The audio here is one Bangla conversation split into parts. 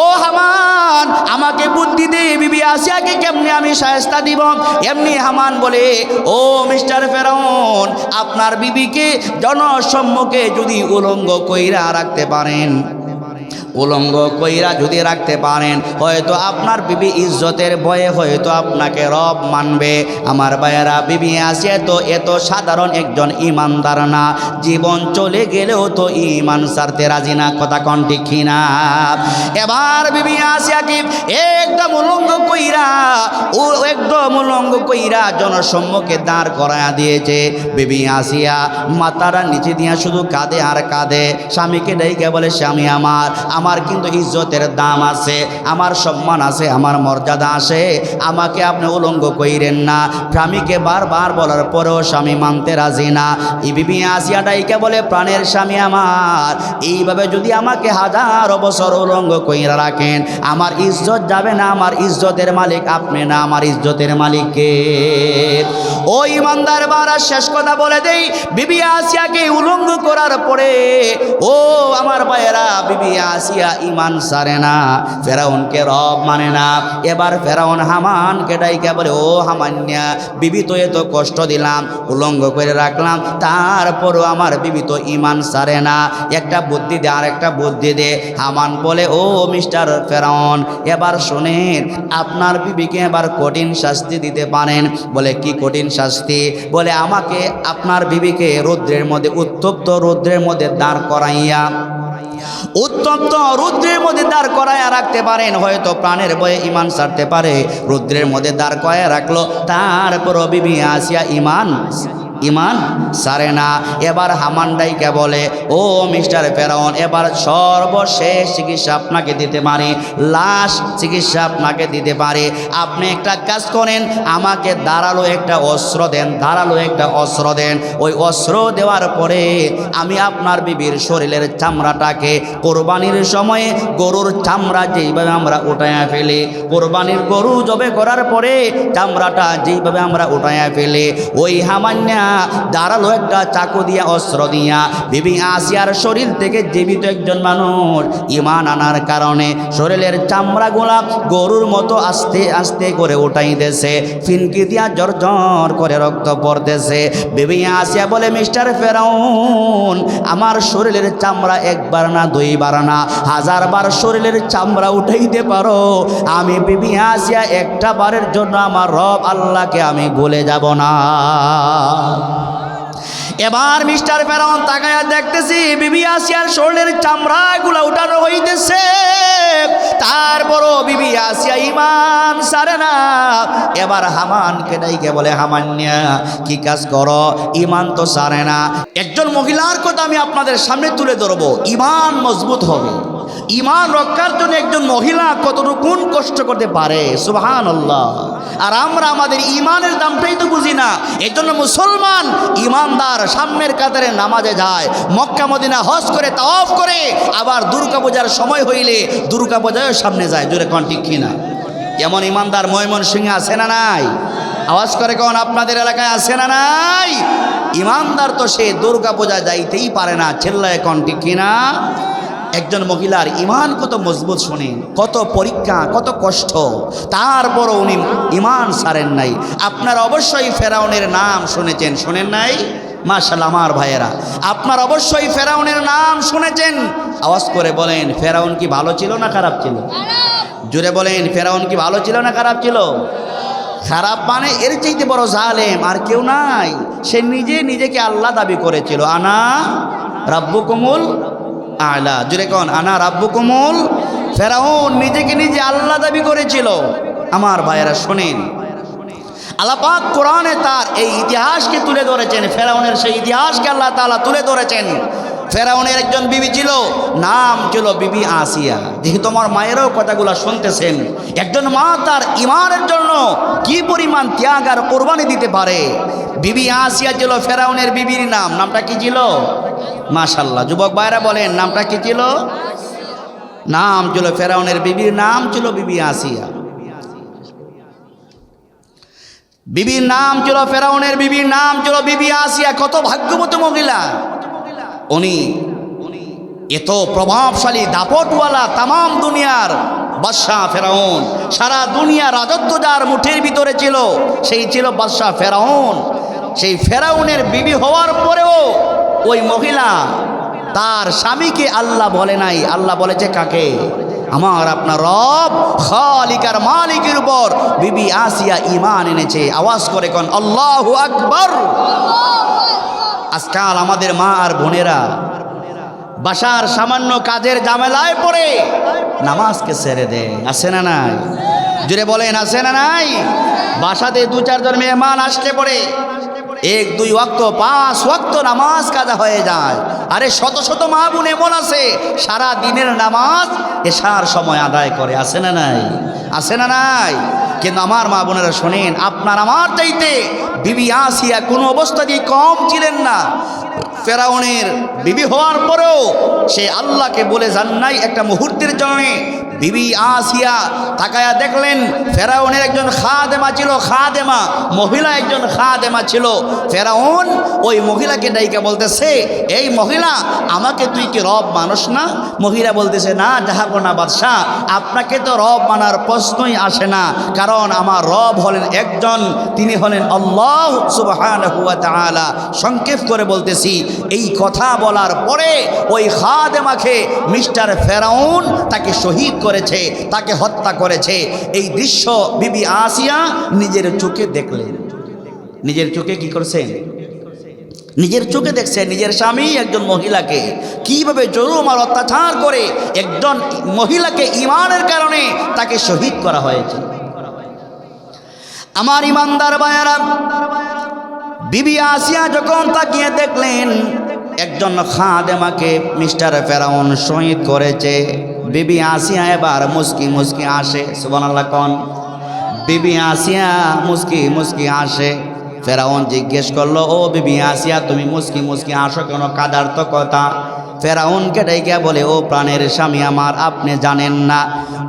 ও হামান, আমাকে বুদ্ধি দে, বিবি আসিয়াকে কেমনি আমি সায়স্তা দিব? এমনি হামান বলে, ও মিস্টার ফেরাউন, আপনার বিবিকে জনসম্মুখে যদি উলঙ্গ কইরা রাখতে পারেন। উলঙ্গ কইরা যদি রাখতে পারেন, হয়তো আপনার বিবি ইজ্জতের ভয়ে হয়তো আপনাকে রব মানবে। আমার ভাইয়েরা, বিবি আছে তো এত সাধারণ একজন ইমানদার না। জীবন চলে গেলেও তো ইমান সারতে রাজি না, কথা কন ঠিক না এবার বিবি আসিয়া কি উলঙ্গ কইরা, ও একদম উলঙ্গ কইরা জনসম্মুখে দাঁড় করায়া দিয়েছে। বিবি আসিয়া মাথাটা নিচে দিয়া শুধু কাঁদে আর কাঁদে। স্বামীকে ডেকে বলে, স্বামী আমার আমার কিন্তু ইজ্জতের দাম আছে, আমার সম্মান আছে, আমার মর্যাদা আছে। আমাকে আপনি উলঙ্গ কইরেন না। স্বামীকে বারবার বলার পরেও স্বামী মানতে রাজি না। এই বিবি আসিয়া ডাইকে বলে, প্রাণের স্বামী আমার, এইভাবে যদি আমাকে হাজার বছর উলঙ্গ কইরা রাখেন, আমার ইজ্জত যাবে না, আমার ইজ্জতের মালিক, আপনি না আমার ইজ্জতের মালিককে। ও ইমানদার বারা, শেষ কথা বলে দেই, বিবি আসিয়াকে উলঙ্গ করার পরে, ও আমার ভাইয়েরা, বিবি আসিয়া ইমান সারে না, ফেরাউনকে রব মানে না। এবার ফেরাউন হামানকে ডাইকে বলে, ও হামান্যা, বিবি তো এত কষ্ট দিলাম, উলঙ্গ করে রাখলাম, তারপরও আমার বিবি তো ইমান সারে না। একটা বুদ্ধি দে আর একটা বুদ্ধি দে। হামান বলে, ও মিস্টার ফেরাউন, এবার শোনেন, আপনার বিবিকে এবার কঠিন শাস্তি দিতে পারেন। বলে, কি কঠিন শাস্তি? বলে, আমাকে আপনার বিবিকে রুদ্রের মধ্যে, উত্তপ্ত রুদ্রের মধ্যে দাঁড় করাইয়া, উত্তপ্ত রুদ্রের মধ্যে দাঁড় করায় রাখতে পারেন। হয়তো প্রাণের বয়ে ইমান সারতে পারে, রুদ্রের মধ্যে দাঁড় করায় রাখল। তারপর বিবি আসিয়া ইমান ইমান সারে না। এবার হামান্ডাইকে বলে, ও মিস্টার ফেরাউন, এবার সর্বশেষ চিকিৎসা আপনাকে দিতে পারি, লাশ চিকিৎসা আপনাকে দিতে পারি। আপনি একটা কাজ করেন, আমাকে দাঁড়াল একটা অস্ত্র দেন দাঁড়াল একটা অস্ত্র দেন। ওই অস্ত্র দেওয়ার পরে আমি আপনার বিবির শরীরের চামড়াটাকে কোরবানির সময়ে গরুর চামড়া যেইভাবে আমরা উঠাইয়া ফেলি, কোরবানির গরু জবে করার পরে চামড়াটা যেইভাবে আমরা উঠাইয়া ফেলি, ওই হামান্যা দাঁড়াল একটা চাকু দিয়া, অস্ত্র দিয়া। বিবি আসিয়ার শরীর থেকে জীবিত একজন মানুষ। ইমান আনার কারণে শরীরের চামড়া চামড়াগুলা গরুর মতো আস্তে আস্তে করে উঠাইতেছে। ফিনকি দিয়া জর জর করে রক্ত পড়তেছে। বিবি আসিয়া বলে, মিস্টার ফেরাউন, আমার শরীরের চামড়া একবার না, দুইবার না। হাজার বার শরীরের চামড়া উঠাইতে পারো। আমি বিবি আসিয়া একটা বারের জন্য আমার রব আল্লাহকে আমি ভুলে যাব না। এবার মিস্টার ফেরাউন তাকায়া দেখতেছি বিবি আসিয়ার শরীরের চামড়াগুলা উঠানো হইতেছে। তারপরও বিবি আসিয়া ইমান সারে না। এবার হামানকে ডাইকে বলে, হামান্যা, কি কাজ করো? ইমান তো সারে না। একজন মহিলার কথা আমি আপনাদের সামনে তুলে ধরবো। ইমান মজবুত হবে। ইমান রক্ষার জন্য একজন মহিলা কতটুকুন কষ্ট করতে পারে? সুবহান আল্লাহ আর আমরা আমাদের ইমানের দামটাই তো বুঝি না। এই জন্য মুসলমান ইমানদার সামনের কাতারে নামাজে যায়, মক্কা, মদিনা হজ করে, তাওয়াফ করে, আবার দুর্গা পূজার সময় হইলে দুর্গা পূজায় সামনে যায়। জোরে কন ঠিক কিনা? এমন ইমানদার ময়মন সিংহে আছে না নাই? আওয়াজ করে কোন আপনাদের এলাকায় আছে না নাই? ইমানদার তো সে দুর্গা পূজা যাইতেই পারে না। চেল্লায় কন ঠিক কিনা? একজন মহিলার ইমান কত মজবুত শোনেন কত পরীক্ষা, কত কষ্ট। তারপরও উনি ইমান সারেন নাই। আপনারা অবশ্যই ফেরাউনের নাম শুনেছেন, শোনেন নাই? মাশাল আমার ভাইয়েরা। আপনার অবশ্যই ফেরাউনের নাম শুনেছেন। আওয়াজ করে বলেন, ফেরাউন কি ভালো ছিল না খারাপ ছিল? জুড়ে বলেন, ফেরাউন কি ভালো ছিল না খারাপ ছিল? খারাপ মানে এর চাইতে বড় জালেম আর কেউ নাই। সে নিজে নিজেকে আল্লাহ দাবি করেছিল। আনা রাব্বু কমুল আলা। জুড়ে কন, আনা রাব্বু কোমল ফেরাউন নিজেকে নিজে আল্লাহ দাবি করেছিল। আমার ভাইয়েরা শোনেন। আল্লাপাক কোরআনে তার এই ইতিহাসকে তুলে ধরেছেন, ফেরাউনের সেই ইতিহাসকে আল্লাহ তালা তুলে ধরেছেন। ফেরাউনের একজন বিবি ছিল, নাম ছিল বিবি আসিয়া। যেহেতু আমার মায়েরও কথাগুলো শুনতেছেন। একজন মা তার ইমানের জন্য কি পরিমাণ ত্যাগ আর কোরবানি দিতে পারে? বিবি আসিয়া ছিল ফেরাউনের বিবির নাম। নামটা কি ছিল? মাশাল্লাহ যুবক ভাইরা বলেন, নামটা কি ছিল? নাম ছিল ফেরাউনের বিবির নাম ছিল বিবি আসিয়া। বিবির নাম ছিল ফেরাউনের বিবির নাম ছিল বিবি আসিয়া। কত ভাগ্যবতী মহিলা। উনি এত প্রভাবশালী দাপটওয়ালা তামাম দুনিয়ার বাদশাহ ফেরাউন। সারা দুনিয়া রাজত্ব যার মুঠের ভিতরে ছিল, সেই ছিল বাদশাহ ফেরাউন। সেই ফেরাউনের বিবি হওয়ার পরেও ওই মহিলা তার স্বামীকে আল্লাহ বলে নাই। আল্লাহ বলেছে, কাকে? আমার আপনার রব, খালিকার মালিকের উপর। বিবি আসিয়া ইমান এনেছে। আওয়াজ করে কোন, আল্লাহ আকবর। আজকাল আমাদের মা আর বোনেরা বাসার সামান্য কাজের জামেলায় পড়ে, নামাজকে ছেড়ে দেয়। আছে না নাই? জুড়ে বলেন, আছে না নাই? বাসাতে দু চারজন মেহমান আসলে পড়ে, এক, দুই ওয়াক্ত, পাঁচ ওয়াক্ত নামাজ কাজা হয়ে যায়। আরে শত শত মা বোন এমন আছে সারা দিনের নামাজ এশার সময় আদায় করে। আছে না নাই? আছে না নাই? কিন্তু আমার মা বোনেরা শোনেন, আপনার আমার চাইতে বিবি আসিয়া কোনো অবস্থাতেই কম ছিলেন না? ফেরাউনের বিবি হওয়ার পরেও সে আল্লাহকে বলে যান নাই, একটা মুহূর্তের জন্য বিবি আসিয়া তাকায়া দেখলেন, ফেরাউনের একজন খাদেমা ছিল, খাদেমা, মহিলা একজন খাদেমা ছিল। ফেরাউন ওই মহিলাকে ডাইকা বলতেছে, এই মহিলা, আমাকে তুই কি রব মানুষ না? মহিলা বলতেছে, না জাহাপনা বাদশাহ, আপনাকে তো রব মানার প্রশ্নই আসে না, কারণ আমার রব হলেন একজন, তিনি হলেন ওয়া তাআলা। সংক্ষেপ করে বলতেছি, এই কথা বলার পরে ওই খাদেমাকে মিস্টার ফেরাউন তাকে শহীদ করেছে, তাকে হত্যা করেছে। এই দৃশ্য বিবি আসিয়া নিজের চোখে দেখলেন। নিজের চোখে কি করছেন নিজের চোখে দেখছে, নিজের স্বামী একজন মহিলাকে কীভাবে জরুম আর অত্যাচার করে একজন মহিলাকে ইমানের কারণে তাকে শহীদ করা হয়েছে। আমার ইমানদার বায়ারা বিবি আসিয়া যখন তাকিয়ে দেখলেন একজন খাদেমাকে মিস্টার ফেরাউন শহীদ করেছে। বিবি আসিয়া এবার মুস্কি মুস্কি আসে সুবান আল্লাহ কন। বিবি আসিয়া মুস্কি মুস্কি আসে। ফেরাউন জিজ্ঞেস করল, ও বিবি আসিয়া, তুমি মুস্কি মুস্কি আসো কেন? কাদার তো কথা। ফেরাউনকে ডেকে বলে, ও প্রাণের স্বামী আমার, আপনি জানেন না,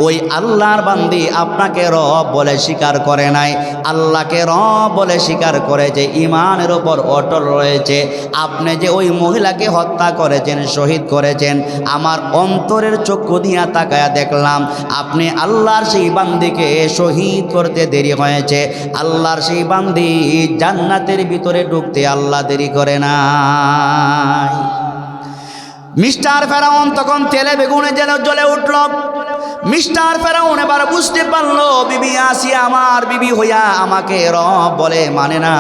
ওই আল্লাহর বান্দি আপনাকে রব বলে স্বীকার করে নাই। আল্লাহকে রব বলে স্বীকার করেছে ইমানের ওপর অটল রয়েছে। আপনি যে ওই মহিলাকে হত্যা করেছেন, শহীদ করেছেন, আমার অন্তরের চক্ষু দিয়া তাকায়া দেখলাম, আপনি আল্লাহর সেই বান্দিকে শহীদ করতে দেরি হয়েছে। আল্লাহর সেই বান্দি জান্নাতের ভিতরে ঢুকতে আল্লাহ দেরি করে না মিস্টার ফেরাউন তখন তেলে বেগুনে যেন জ্বলে উঠল। মিস্টার ফেরাউন এবার বুঝতে পারল, বিবি আসিয়া আমার বিবি হইয়া আমাকে রব বলে মানে না,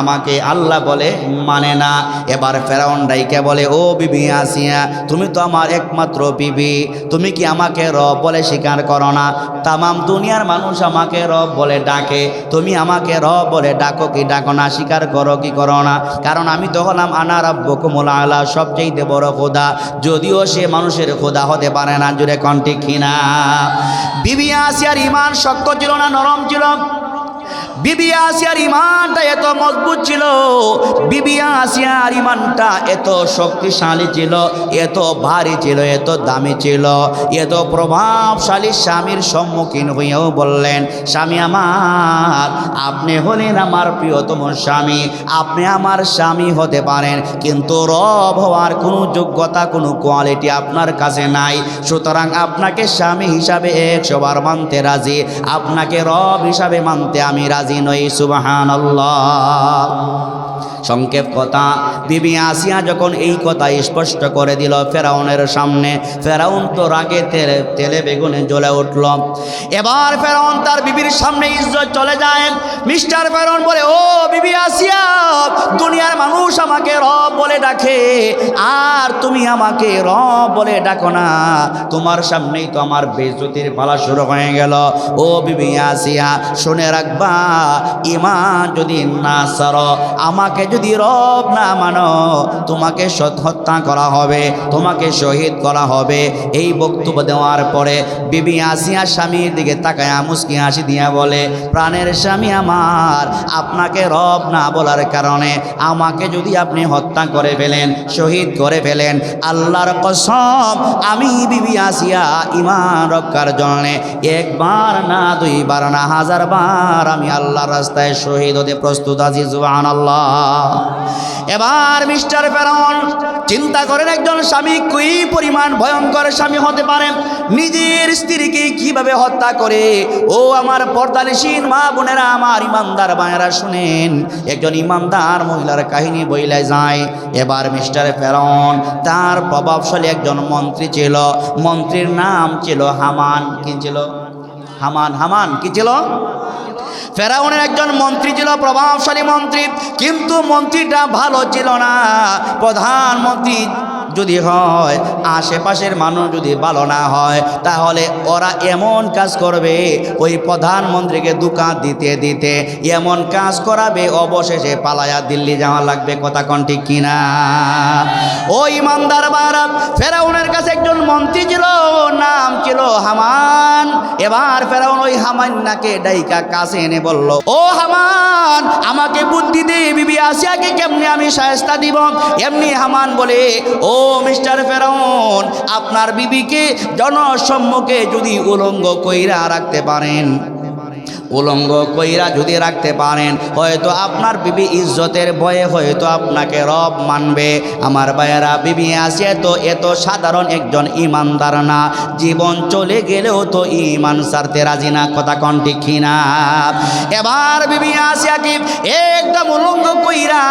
আমাকে আল্লাহ বলে মানে না। এবার ফেরাউন ডাইকে বলে, ও বিবি আসিয়া, তুমি তো আমার একমাত্র বিবি, তুমি কি আমাকে রব বলে স্বীকার করো না? তামাম দুনিয়ার মানুষ আমাকে রব বলে ডাকে, তুমি আমাকে রব বলে ডাকো কি ডাকো না, স্বীকার করো কি করো না? কারণ আমি তো হলাম আনা রব্য কুমলা আলা, সবচেয়ে বড় খোদা। যদিও সে মানুষের খোদা হতে পারে না জুড়ে কণ্ঠে কিনা বিবি আসিয়ার ইমান শক্ত ছিল না, নরম ছিল। বিবি আসিয়ার ইমানটা এত মজবুত ছিল, বিবি আসিয়ার ইমানটা এত শক্তিশালী ছিল, এত ভারী ছিল, এত দামি ছিল, এত প্রভাবশালী স্বামীর সম্মুখীন হইয়াও বললেন, স্বামী আমার, আপনি হলেন আমার প্রিয়তম স্বামী, আপনি আমার স্বামী হতে পারেন, কিন্তু রব হওয়ার কোনো যোগ্যতা, কোনো কোয়ালিটি আপনার কাছে নাই। সুতরাং আপনাকে স্বামী হিসাবে একশোবার মানতে রাজি, আপনাকে রব হিসাবে মানতে আমি রাজি নই সুবাহান সংক্ষেপ কথা বিবি আসিয়া যখন এই কথা স্পষ্ট করে দিল ফেরাউনের সামনে, ফেরাউন তো রাগে তেলে তেলে বেগুনে জ্বলে উঠল। এবার ফেরাউন তার বিবির সামনে ইজ্জত চলে যায়। মিস্টার ফেরাউন বলে, ও বিবি আসিয়া, দুনিয়ার মানুষ আমাকে রব বলে ডাকে, আর তুমি আমাকে রব বলে ডাকো না। তোমার সামনেই তো আমার বেজতির পালা শুরু হয়ে গেল। ও বিবি আসিয়া, শুনে রাখবা ইমান যদি না সার, আমাকে যদি রব না মানো, তোমাকে হত্যা করা হবে, তোমাকে শহীদ করা হবে। এই বক্তব্য দেওয়ার পরে বিবি আসিয়া স্বামীর দিকে তাকায় মুসকি হাসি দিয়া বলে, প্রাণের স্বামী আমার, আপনাকে রব না বলার কারণে আমাকে যদি আপনি হত্যা করে ফেলেন, শহীদ করে ফেলেন, আল্লাহর কসম আমি বিবি আসিয়া ইমান রক্ষার জন্যে একবার না, দুইবার না হাজার বার আমি আল্লাহর রাস্তায় শহীদ হতে প্রস্তুত আছি জুবান আল্লাহ এবার মিস্টার ফেরাউন চিন্তা করেন একজন স্বামী কি পরিমাণ ভয়ঙ্কর স্বামী হতে পারে, নিজের স্ত্রীকে কীভাবে হত্যা করে? ও আমার পর্দালিসীন মা বোনেরা, আমার ইমানদার বায়েরা শুনেন, একজন ইমানদার মহিলার কাহিনী বইলে যায়। এবার মিস্টার ফেরাউন তার প্রভাবশালী একজন মন্ত্রী ছিল, মন্ত্রীর নাম ছিল হামান, কি ছিল? হামান হামান, কি ছিল? ফেরাউনের একজন মন্ত্রী ছিল প্রভাবশালী মন্ত্রী কিন্তু মন্ত্রীটা ভালো ছিল না। প্রধানমন্ত্রী যদি হয়, আশেপাশের মানুষ যদি ভালো না হয়, তাহলে ওরা এমন কাজ করবে, ওই প্রধানমন্ত্রীকে দোকান দিতে দিতে এমন কাজ করাবে, অবশেষে পালায়া দিল্লি যাওয়া লাগবে। কথা কোন ঠিক কিনা? ও ইমানদার বারা, ফেরাউনের কাছে একজন মন্ত্রী ছিল, নাম ছিল হামান। এবার ফেরাউন ওই হামান্নাকে ডাইকা কাছে এনে বলল, ও হামান, আমাকে বুদ্ধি দে, বিবি আসিয়াকে কেমনি আমি সায়স্তা দিব? এমনি হামান বলে, ও মিস্টার ফেরাউন আপনার বিবিকে জনসম্মুখে যদি উলঙ্গ কইরা রাখতে পারেন। উলঙ্গ কইরা যদি রাখতে পারেন, হয়তো আপনার বিবি ইজ্জতের ভয়ে হয়তো আপনাকে রব মানবে। আমার ভাইয়েরা, বিবি আছে তো এত সাধারণ একজন ইমানদার না। জীবন চলে গেলেও তো ইমান সারতে রাজি না, কথা কন ঠিক কিনা? এবার বিবি আসিয়াকে একদম উলঙ্গ কইরা,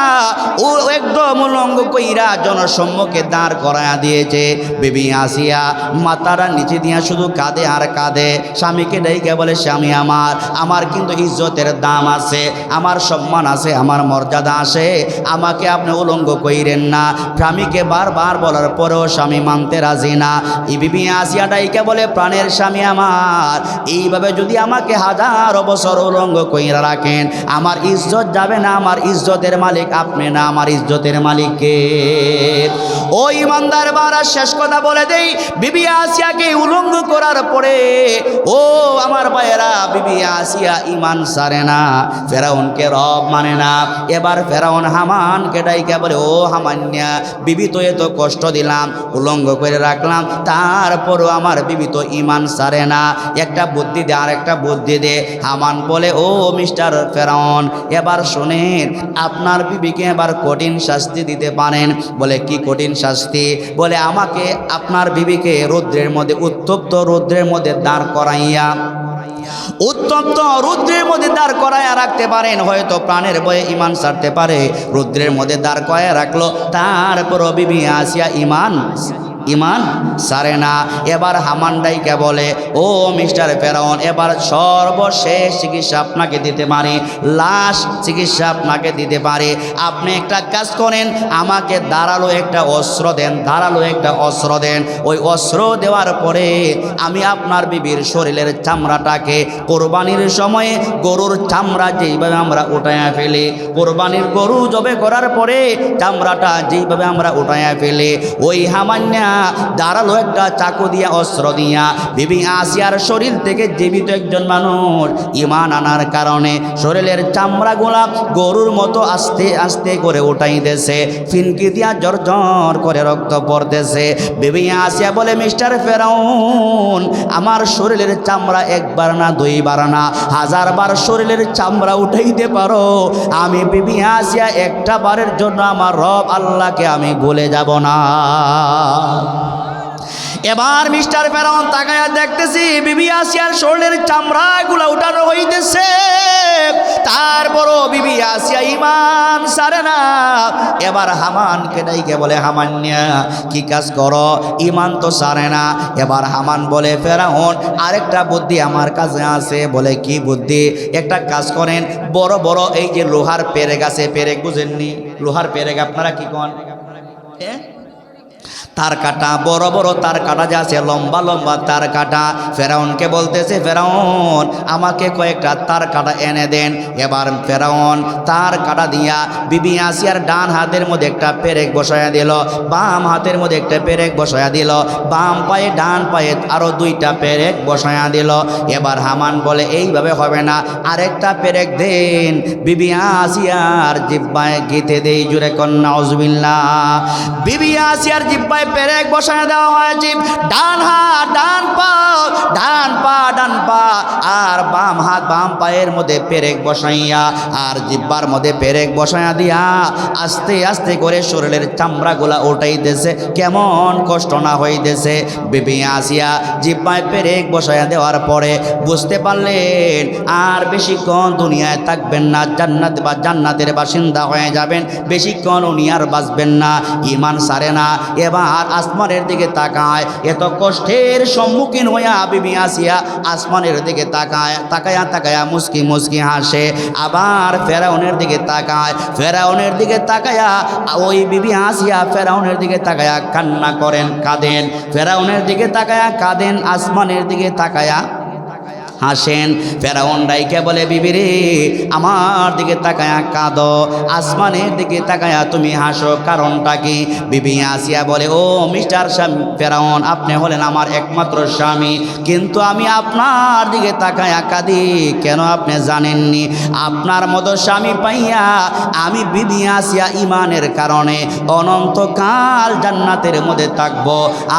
ও একদম উলঙ্গ কইরা জনসম্মুখে দাঁড় করায়া দিয়েছে। বিবি আসিয়া মাতারা নিচে দিয়া শুধু কাঁদে আর কাঁদে। স্বামীকে ডাইকে বলে, স্বামী আমার আমার কিন্তু ইজ্জতের দাম আছে, আমার সম্মান আছে, আমার মর্যাদা আছে। আমাকে আপনি উলঙ্গ কইরেন না। স্বামীকে বারবার বলার পরেও স্বামী মানতে রাজি না। এই বিবি আসিয়া ডাইকে বলে, প্রাণের স্বামী আমার। এইভাবে যদি আমাকে হাজার বছর উলঙ্গ কইরা রাখেন, আমার ইজ্জত যাবে না, আমার ইজ্জতের মালিক আপনি না, আমার ইজ্জতের মালিককে ও ইমানদার বারা, শেষ কথা বলে দেই, বিবি আসিয়াকে উলঙ্গ করার পরে, ও আমার ভাইয়েরা বিবি আসিয়া ইমান সারে না। ফেরাউনকে রব মানে না। এবার ফেরাউন হামানকে ডাইকে বলে, ও হামান্যা, বিবি তো এত কষ্ট দিলাম, উলঙ্গ করে রাখলাম, তারপরও আমার বিবি তো ইমান সারে না। একটা বুদ্ধি দে আর একটা বুদ্ধি দে। হামান বলে, ও মিস্টার ফেরাউন, এবার শোনেন, আপনার বিবিকে এবার কঠিন শাস্তি দিতে পারেন। বলে, কি কঠিন শাস্তি? বলে, আমাকে আপনার বিবিকে রৌদ্রের মধ্যে, উত্তপ্ত রৌদ্রের মধ্যে দাঁড় করাইয়া উত্তপ্ত রুদ্রের মধ্যে দাঁড় করায়া রাখতে পারেন, হয়তো প্রাণের বয়ে ইমান সারতে পারে। রুদ্রের মধ্যে দাঁড় করায় রাখল তারপর বিবি আসিয়া ইমান ইমান সারে না। এবার হামান্ডাইকে বলে, ও মিস্টার ফেরাউন, এবার সর্বশেষ চিকিৎসা আপনাকে দিতে পারি, লাশ চিকিৎসা আপনাকে দিতে পারি। আপনি একটা কাজ করেন, আমাকে দাঁড়াল একটা অস্ত্র দেন দাঁড়াল একটা অস্ত্র দেন। ওই অস্ত্র দেওয়ার পরে আমি আপনার বিবির শরীরের চামড়াটাকে কোরবানির সময়ে গরুর চামড়া যেইভাবে আমরা উঠাইয়া ফেলি, কোরবানির গরু জবে করার পরে চামড়াটা যেইভাবে আমরা উঠাইয়া ফেলি, ওই হামান্যা দাঁড়াল একটা চাকু দিয়া, অস্ত্র দিয়া। বিবি আসিয়ার শরীর থেকে জীবিত একজন মানুষ। ইমান আনার কারণে শরীরের চামড়া চামড়াগুলা গরুর মতো আস্তে আস্তে করে উঠাইতেছে। ফিনকি দিয়া জর জর করে রক্ত পড়তেছে। বিবি আসিয়া বলে, মিস্টার ফেরাউন, আমার শরীরের চামড়া একবার না, দুইবার না। হাজার বার শরীরের চামড়া উঠাইতে পারো। আমি বিবি আসিয়া একটা বারের জন্য আমার রব আল্লাহকে আমি ভুলে যাব না। এবার মিস্টার ফেরাউন তাকায়া দেখতেছি বিবি আসিয়ার শরীরের চামড়াগুলা উঠানো হইতেছে। তারপরও বিবি আসিয়া ইমান সারে না। এবার হামানকে ডাইকে বলে, হামান্যা, কি কাজ করো? ইমান তো সারে না। এবার হামান বলে, ফেরাউন, আরেকটা বুদ্ধি আমার কাছে আছে। বলে, কি বুদ্ধি? একটা কাজ করেন, বড় বড় এই যে লোহার পেরেক আছে, পেরেক বুঝেননি? লোহার পেরেক আপনারা কি কন? হ্যাঁ তার কাটা, বড় বড় তার কাটা যে আছে, লম্বা লম্বা তার কাটা। ফেরাউনকে বলতেছে, ফেরাউন, আমাকে কয়েকটা তার কাটা এনে দেন। এবার ফেরাউন তার কাটা দিয়া বিবি আসিয়ার ডান হাতের মধ্যে একটা পেরেক বসায়া দিল, বাম হাতের মধ্যে একটা পেরেক বসায়া দিল, বাম পায়ে, ডান পায়ে আরও দুইটা পেরেক বসায়া দিল। এবার হামান বলে, এইভাবে হবে না, আরেকটা পেরেক দেন। বিবি আসিয়ার জিব্বায় গীতে দেই জুড়ে কন্যা অজবিল্লা বিবি আসিয়ার জিব্বায় পেরেক বসায় দেওয়া হয় হয়েছে ডান হাত, ডান পা ডান পা ডান পা, আর বাম বাম হাত, বাম পায়ের মধ্যে পেরেক বসাইয়া, আর জিব্বার মধ্যে পেরেক বসাইয়া দিয়া, আস্তে আস্তে করে শরীরের চামড়াগুলা উঠাইতেছে কেমন কষ্ট না হইতেছে। বিবি আসিয়া জিব্বায় পেরেক বসাইয়া দেওয়ার পরে বুঝতে পারলেন, আর বেশিক্ষণ দুনিয়ায় থাকবেন না, জান্নাত বা জান্নাতের বাসিন্দা হয়ে যাবেন। বেশিক্ষণ উনি আর বাঁচবেন না, ইমান সারে না, এবার আসমানের দিকে তাকায়, এত কষ্টের সম্মুখীন হইয়া বিবি আসিয়া আসমানের দিকে তাকায়, তাকায়া তাকায়া মুসকি মুসকি হাসে। আবার ফেরাউনের দিকে তাকায়, ফেরাউনের দিকে তাকায়া ওই বিবি আসিয়া ফেরাউনের দিকে তাকায়া কান্না করেন, কাঁদেন। ফেরাউনের দিকে তাকায়া কাঁদেন, আসমানের দিকে তাকায়া হাসেন। ফেরাউন ডাইকে বলে, বিবি রে, আমার দিকে তাকায়া কাঁদো। আসমানের দিকে তাকায়া তুমি হাসো, কারণটা কি? বিবি আসিয়া বলে, ও মিস্টার স্বামী, ফেরাউন, আপনি হলেন আমার একমাত্র স্বামী। কিন্তু আমি আপনার দিকে তাকায়া কাঁদি, কেন আপনি জানেননি? আপনার মতো স্বামী পাইয়া আমি বিবি আসিয়া ইমানের কারণে অনন্তকাল জান্নাতের মধ্যে থাকব।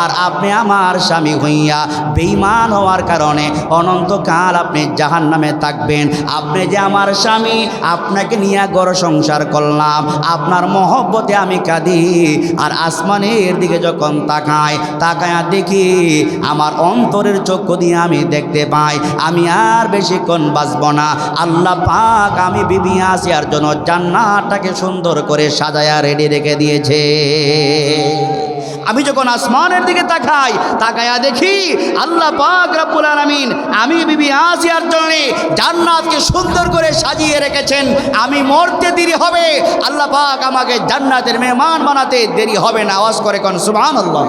আর আপনি আমার স্বামী হইয়া বেইমান হওয়ার কারণে অনন্তকাল আপনি জাহান নামে থাকবেন। আপনি যে আমার স্বামী, আপনাকে নিয়ে গড় সংসার করলাম। আপনার মহব্বতে আমি কাঁদি, আর আসমানের দিকে যখন তাকাই, তাকায়া দেখি আমার অন্তরের চক্ষু দিয়ে আমি দেখতে পাই, আমি আর বেশিক্ষণ বাঁচব না। আল্লাহ পাক আমি বিবি আসিয়ার জন্য জান্নাতটাকে সুন্দর করে সাজায়া রেডি রেখে দিয়েছে। আমি যখন আসমানের দিকে তাকাই, তাকায়া দেখি আল্লাহ পাক রব্বুল আলামিন, আমি বিবি আসিয়ার জন্য জান্নাতকে সুন্দর করে সাজিয়ে রেখেছেন। আমি মরতে দেরি হবে, আল্লাহ পাক আমাকে জান্নাতের মেহমান বানাতে দেরি হবে না। আওয়াজ করে কোন, সুবহানাল্লাহ।